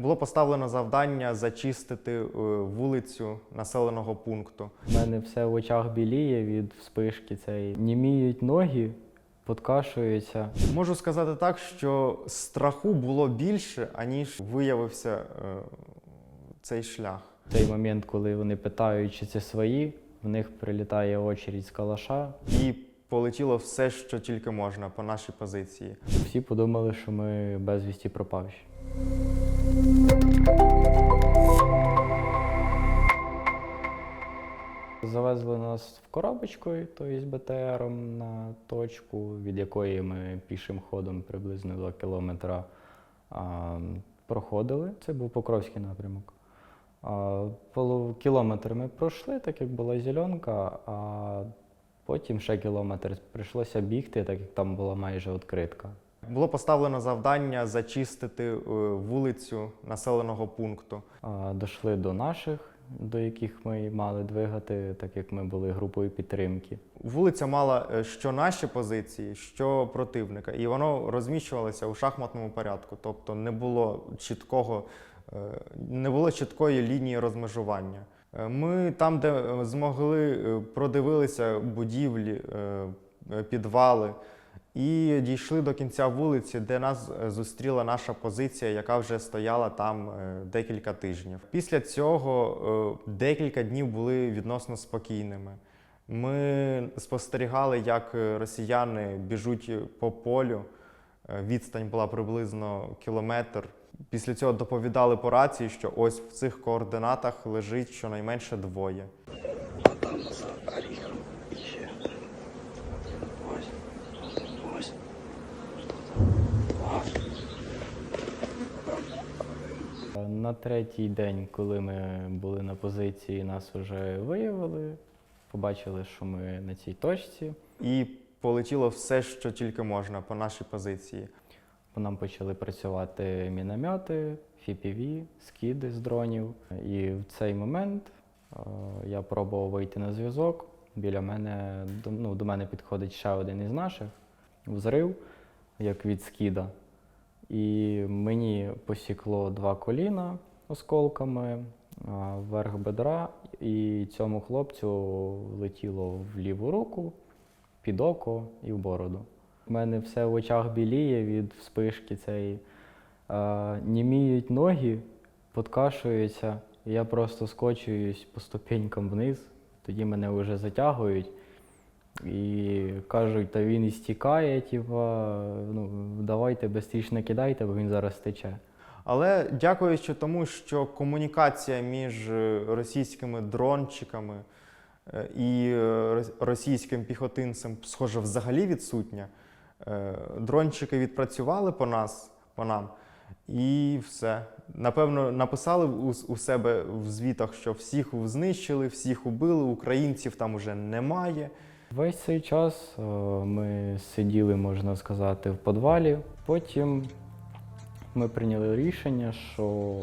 Було поставлено завдання зачистити е, вулицю населеного пункту. У мене все в очах біліє від вспишки цієї. Німіють ноги, подкашуються. Можу сказати так, що страху було більше, аніж виявився е, цей шлях. Той момент, коли вони питають, чи це свої, в них прилітає очередь з калаша. І полетіло все, що тільки можна по нашій позиції. Всі подумали, що ми безвісті пропавші. Завезли нас в коробочку, тобто БТРом на точку, від якої ми пішим ходом приблизно 2 кілометра а, проходили. Це був Покровський напрямок. А, кілометр ми пройшли, так як була зеленка, а потім ще кілометр прийшлося бігти, так як там була майже відкритка. Було поставлено завдання зачистити е, вулицю населеного пункту. А, Дійшли до наших, до яких ми мали двигати, так як ми були групою підтримки. Вулиця мала е, що наші позиції, що противника, і воно розміщувалося у шахматному порядку, тобто не було чіткого, е, не було чіткої лінії розмежування. Е, Ми там, де змогли, продивилися будівлі, підвали. І дійшли до кінця вулиці, де нас е, зустріла наша позиція, яка вже стояла там е, декілька тижнів. Після цього е, декілька днів були відносно спокійними. Ми спостерігали, як росіяни біжуть по полю. Відстань була приблизно кілометр. Після цього доповідали по рації, що ось в цих координатах лежить щонайменше двоє. На третій день, коли ми були на позиції, нас вже виявили, побачили, що ми на цій точці. І полетіло все, що тільки можна по нашій позиції. По нам почали працювати міномети, FPV, скиди з дронів. І в цей момент е, я пробував вийти на зв'язок. Біля мене ну, до мене підходить ще один із наших. Взрив, як від скида. І мені посікло два коліна осколками, а, верх бедра, і цьому хлопцю летіло в ліву руку, під око і в бороду. У мене все в очах біліє від вспишки цієї. Німіють ноги, подкашуються. і Я просто скочуюсь по ступенькам вниз, тоді мене вже затягують. І кажуть, та він і стікає, типа, ну, давайте швидше не кидайте, бо він зараз тече. Але дякуючи тому, що комунікація між е, російськими дрончиками е, і е, російським піхотинцем, схоже, взагалі відсутня. Дрончики відпрацювали по нас, по нам, і все. Напевно, написали у себе в звітах, що всіх знищили, всіх убили, українців там уже немає. Весь цей час е, ми сиділи, можна сказати, в підвалі. Потім ми прийняли рішення, що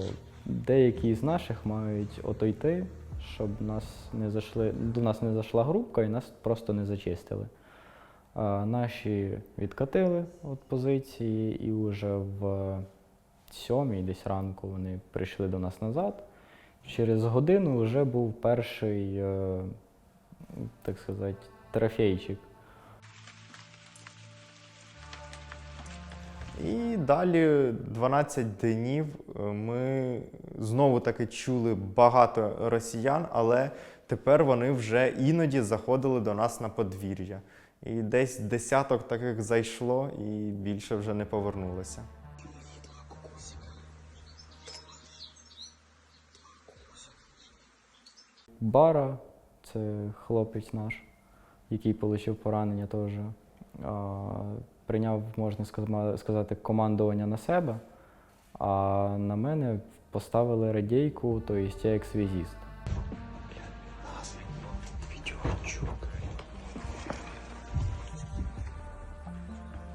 деякі з наших мають отойти, щоб нас не зайшли, до нас не зайшла групка і нас просто не зачистили. А наші відкатили від позиції, і вже в сьомій десь ранку вони прийшли до нас назад. Через годину вже був перший, е, так сказати, трофейчик. І далі 12 днів е, ми знову таки чули багато росіян, але тепер вони вже іноді заходили до нас на подвір'я. І десь десяток таких зайшло і більше вже не повернулося. Бара, це хлопець наш, який отримав поранення теж. Прийняв, можна сказати, командування на себе, а на мене поставили радійку, тобто я як связіст.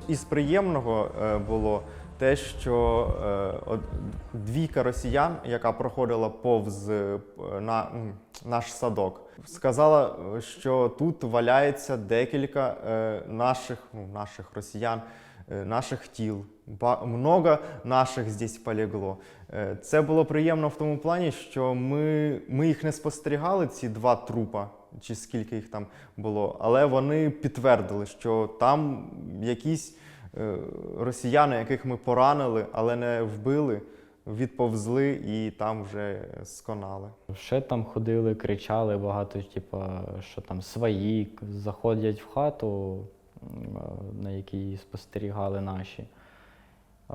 Із приємного е, було те, що е, двійка росіян, яка проходила повз е, на наш садок, сказала, що тут валяється декілька е, наших, ну, наших росіян е, наших тіл. Много наших здесь полегло. Е, Це було приємно в тому плані, що ми, ми їх не спостерігали, ці два трупа, чи скільки їх там було, але вони підтвердили, що там якісь росіяни, яких ми поранили, але не вбили, відповзли і там вже сконали. Ще там ходили, кричали багато, типу, що там свої заходять в хату, е, на якій спостерігали наші. Е,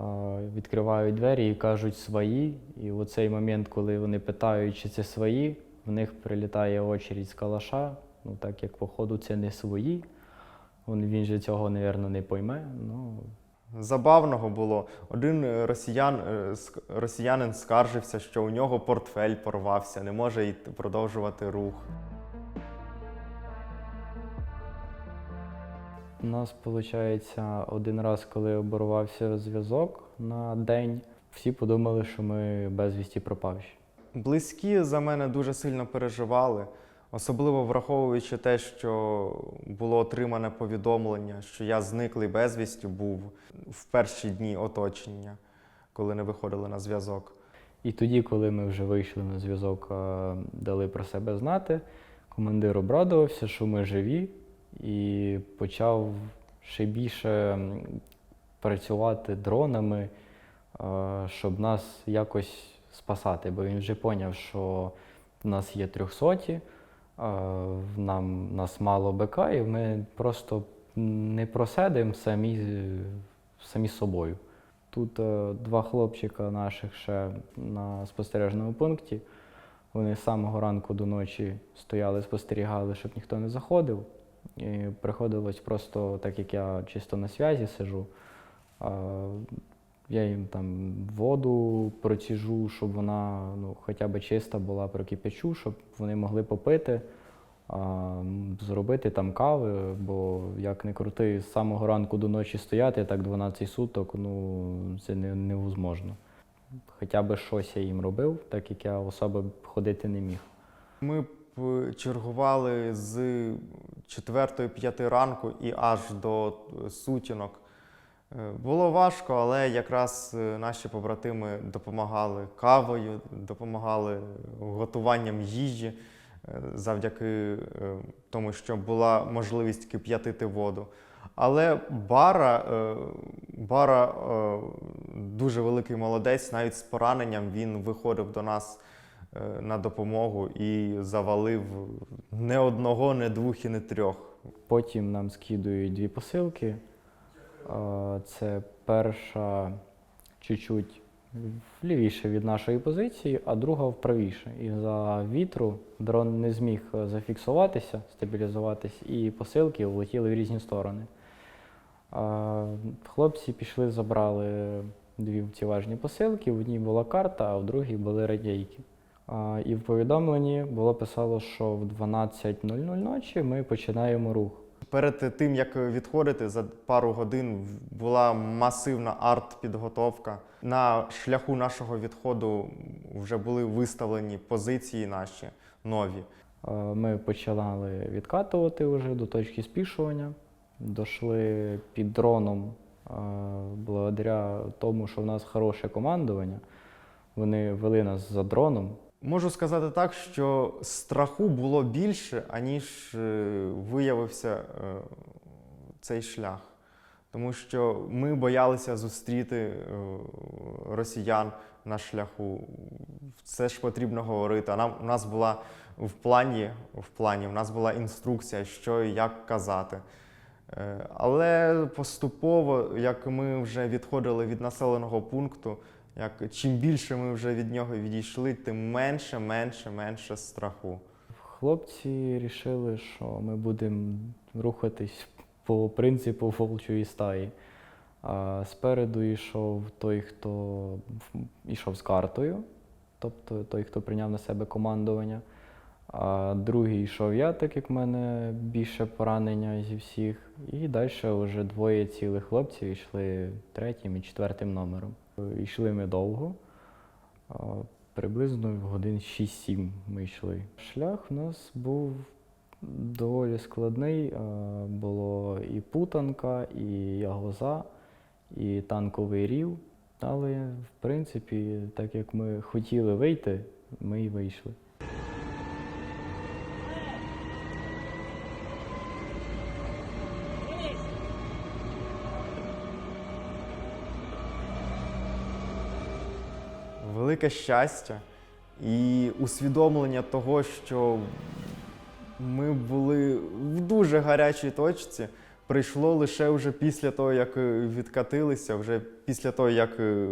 Відкривають двері і кажуть свої. І в цей момент, коли вони питають, чи це свої, в них прилітає очередь з калаша. Ну, так як, походу, це не свої. Він же цього, мабуть, не пойме. Ну, Забавного було. Один е, росіян, е, росіянин скаржився, що у нього портфель порвався, не може йти продовжувати рух. У нас, виходить, один раз, коли оборвався зв'язок на день, всі подумали, що ми безвісті пропавші. Близькі за мене дуже сильно переживали, особливо враховуючи те, що було отримане повідомлення, що я зниклий безвістю був в перші дні оточення, коли не виходили на зв'язок. І тоді, коли ми вже вийшли на зв'язок, е, дали про себе знати, командир обрадувався, що ми живі, і почав ще більше працювати дронами, е, щоб нас якось спасати. Бо він вже зрозумів, що в нас є трьохсоті, нам нас мало БК, і ми просто не просидимо самі, самі собою. Тут е, два хлопчика наших ще на спостережному пункті. Вони з самого ранку до ночі стояли, спостерігали, щоб ніхто не заходив. І приходилось просто, так як я чисто на зв'язі сижу, я їм там воду проціжу, щоб вона ну, хоча б чиста була, прокипячу, щоб вони могли попити, а, зробити там кави, бо як не крути, з самого ранку до ночі стояти, так 12 суток, ну це не, невозможно. Хоча б щось я їм робив, так як я особо ходити не міг. Ми б чергували з 4-5 ранку і аж до е, сутінок. Е, Було важко, але якраз е, наші побратими допомагали кавою, допомагали готуванням їжі е, завдяки тому, що була можливість кип'ятити воду. Але Бара, Бара дуже великий молодець, навіть з пораненням він виходив до нас на допомогу і завалив не одного, не двох і не трьох. Потім нам скидують дві посилки. Е, Це перша чуть-чуть лівіше від нашої позиції, а друга вправіше. І за вітру дрон не зміг е, зафіксуватися, стабілізуватись, і посилки влетіли в різні сторони. Е, Хлопці пішли, забрали дві ці важні посилки. В одній була карта, а в другій були радійки. І в повідомленні було писало, що в 12.00 ночі ми починаємо рух. Перед тим як відходити за пару годин була масивна арт-підготовка. На шляху нашого відходу вже були виставлені позиції наші нові. Е, Ми починали відкатувати вже до точки спішування. Дошли під дроном е, благодаря тому, що в нас хороше командування. Вони вели нас за дроном. Можу сказати так, що страху було більше, аніж е, виявився е, цей шлях. Тому що ми боялися зустріти е, росіян на шляху. Це ж потрібно говорити. Нам у нас була в плані, в плані, в нас була інструкція, що і як казати. Але поступово, як ми вже відходили від населеного пункту, як чим більше ми вже від нього відійшли, тим менше, менше, менше страху. Хлопці вирішили, що ми будемо рухатись по принципу волчої стаї. А спереду йшов той, хто йшов з картою, тобто той, хто прийняв на себе командування. А другий йшов я, так як в мене більше поранення зі всіх. І далі вже двоє цілих хлопців йшли третім і четвертим номером. Йшли ми довго. Приблизно в годин 6-7 ми йшли. Шлях у нас був доволі складний. Було і путанка, і ягоза, і танковий рів. Але, в принципі, так як ми хотіли вийти, ми і вийшли. Велике щастя і усвідомлення того, що ми були в дуже гарячій точці, прийшло лише вже після того, як е, відкатилися, вже після того, як е,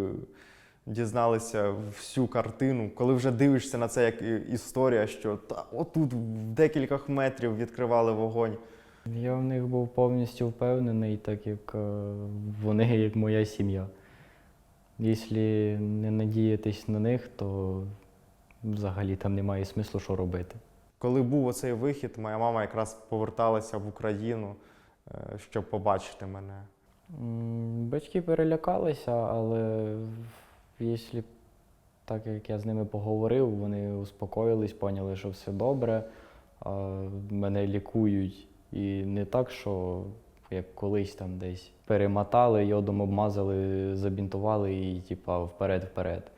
дізналися всю картину, коли вже дивишся на це як історія, що та отут в декількох метрів відкривали вогонь. Я в них був повністю впевнений, так як е, вони як моя сім'я. Якщо не надіятись на них, то взагалі там немає смислу, що робити. Коли був оцей вихід, моя мама якраз поверталася в Україну, е, щоб побачити мене. Батьки перелякалися, але якщо так як я з ними поговорив, вони успокоїлись, поняли, що все добре, мене лікують. І не так, що як колись там десь перемотали, йодом обмазали, забінтували і типа вперед-вперед.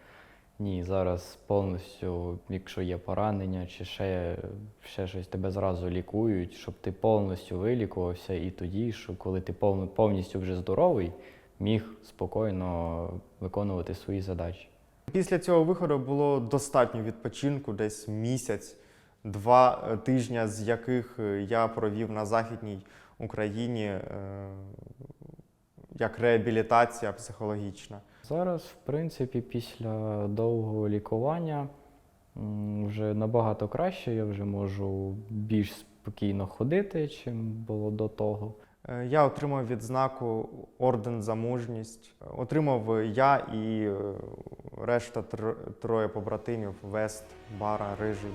Ні, зараз повністю, якщо є поранення чи ще, ще щось, тебе зразу лікують, щоб ти повністю вилікувався, і тоді, щоб коли ти повністю вже здоровий, міг спокійно виконувати свої задачі. Після цього виходу було достатньо відпочинку, десь місяць, два е, тижні, з яких е, я провів на Західній Україні е, як реабілітація психологічна. Зараз, в принципі, після довгого лікування вже набагато краще, я вже можу більш спокійно ходити, чим було до того. Е, Я отримав відзнаку Орден за мужність. Отримав я і е, решта троє побратимів Вест, Бара, Рижий.